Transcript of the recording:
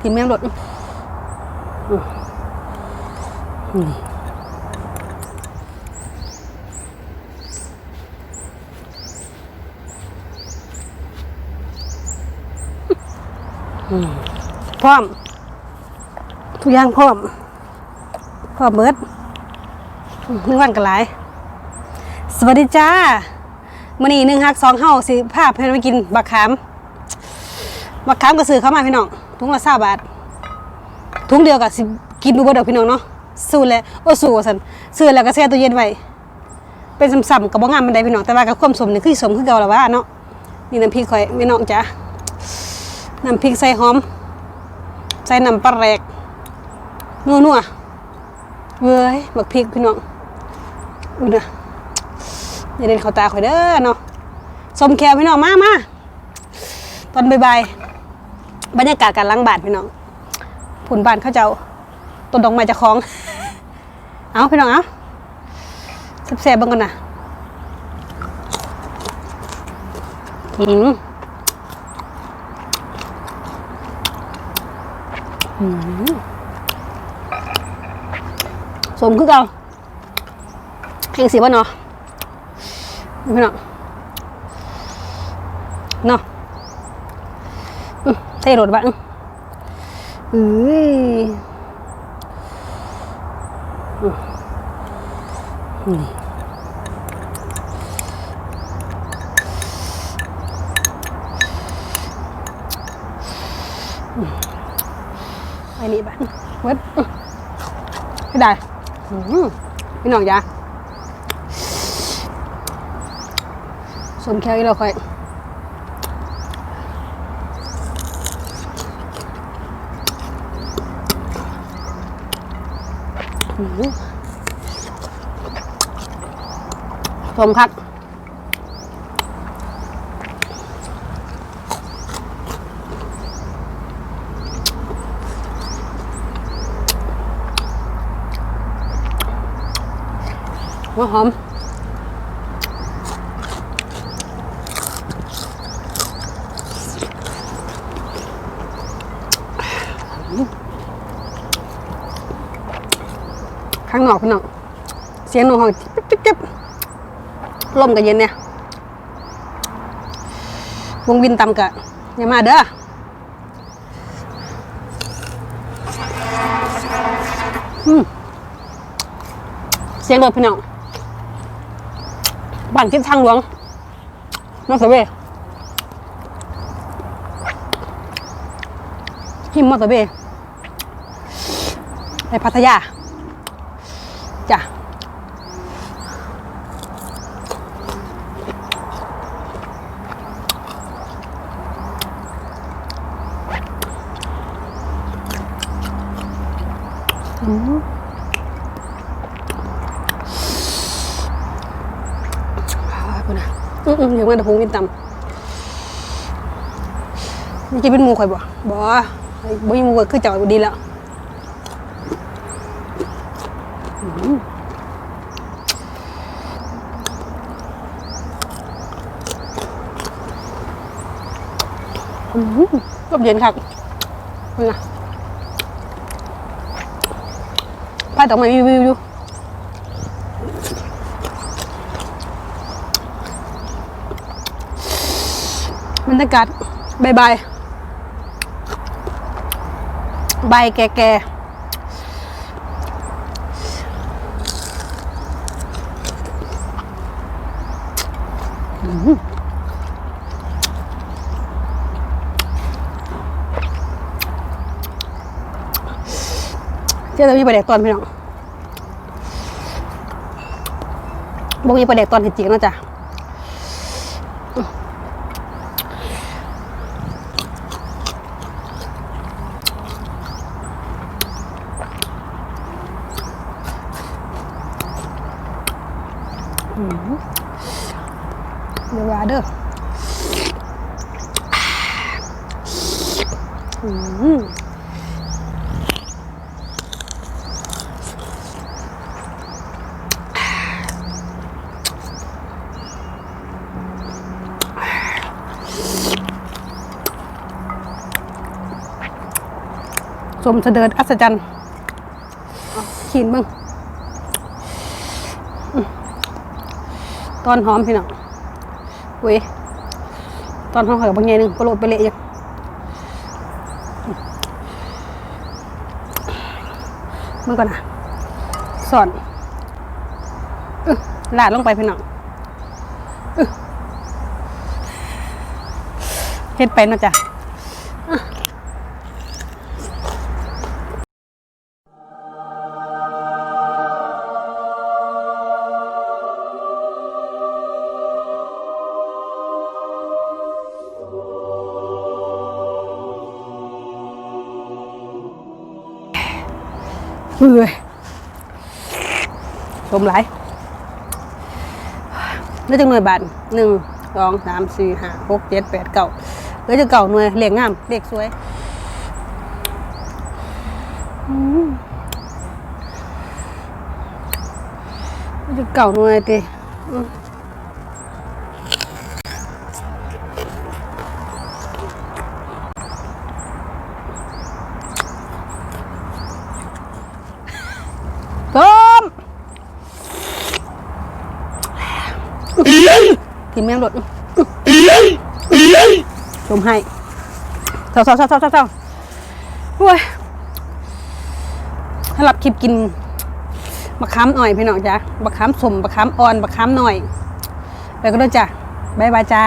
ทีมแม่งรถพร้อม ทุกอย่างพร้อม พร้อมเบิดนึ่งวันกันหลาย สวัสดีจ้ามื่อนี้หนึ่งฮักสองเฮาสิพาพเพื่อนไปกินบักขาม บักขามก็ซื้อเข้ามาพี่น้องถุงละสาบาทถุงเดียวกับสิกินดูบ่เดอกพี่น้องเนาะสู้แล้วโอ้สู้ว่าซั่นซื้อแล้วก็แช่ตู้เย็นไว้เป็นซ้ำๆกับบ่งามมันได้พี่น้องแต่ว่ากับความสมนี่คือสมคือเก่าแล้วว่าเนาะนี่น้ำพริกข่อยพี่น้องจ้าน้ำพริกใส่หอมใส่น้ำปลาแรกนัวๆเว้ยบักพริกพี่น้องอุ้ยนะอย่าเด่นเข้าตาข่อยเด้อเนาะสมแควพี่น้องมามาตอนบ่ายๆ บรรยากาศการล้างบาทพี่น้องผุนบานเขาเจ้าต้นดอกไม้จะคล้อง เอาพี่น้องเอาแซ่บๆบิ่งกันนะอืมอืมสมคือเก่าแห่งสีบ่เนาะพี่น้องเนาะ ใส่รถบ้างอือนี่ไปนี่บ้างเว็บไม่ได้อื้อหือพี่น้องจ้าสมแค่อีเราค่อย ชมครับหัวหอม ข้างนอกพี่น้องเสียงนกหองจิ๊บจิ๊บจิ๊บลมก็เย็นเนี่ยวงวินตำกะอย่ามาเด้อเสียงรถพี่น้องบ้านทิศทางหลวงนอสเวย์หิมมอเตอร์เวย์ไปพัทยา จ้ะ อืมอ่า คุณนะอืมอืมเดี๋ยวมันจะพุงกินตำนี่จะเป็นหมูข่อยบ่บ่บ่มีหมูข่อยคือเจ้าดีแล้วอืมก็เย็นครับเป็นไงพายดอกไม้วิววิวอยู่บรรยากาศบายบายใบแก่ๆเจ้าจะมีประเด็กตอนพี่น้อง บ่มีประเด็กตอนเห็ดจริงนะจ๊ะเดี๋ยวว่าเด้อ อืม สมเสด็จอัศจรรย์ขีนมึงอตอนหอมพี่น้องเว้ยตอนหอมหอะบางไงหนึ่งก็โหลดไปเละอยู่มึงก่อนนะสอนลาดลงไปพี่น้องเฮ็ดไปนะจ้ะ เฮ้ยชมหลายแล้วจังหน่วยบาทหนึ่งสองสามสี่ห้าหกเจ็ดแปดเก้าแล้วจะเก่าหน่วยเหลียงงามเด็กสวยอืมแล้วจะเก่าหน่วยติอืมต้ กินแม่งหลดชมให้เศร้าเศร้าเศร้าเศร้าเศร้าเศร้าโอ้ยสำหรับคลิปกินมะขามหน่อยพี่น้องจ้ะมะขามสมมะขามอ่อนมะขามหน่อยไปก็ด้วยจ้ะบายบายจ้า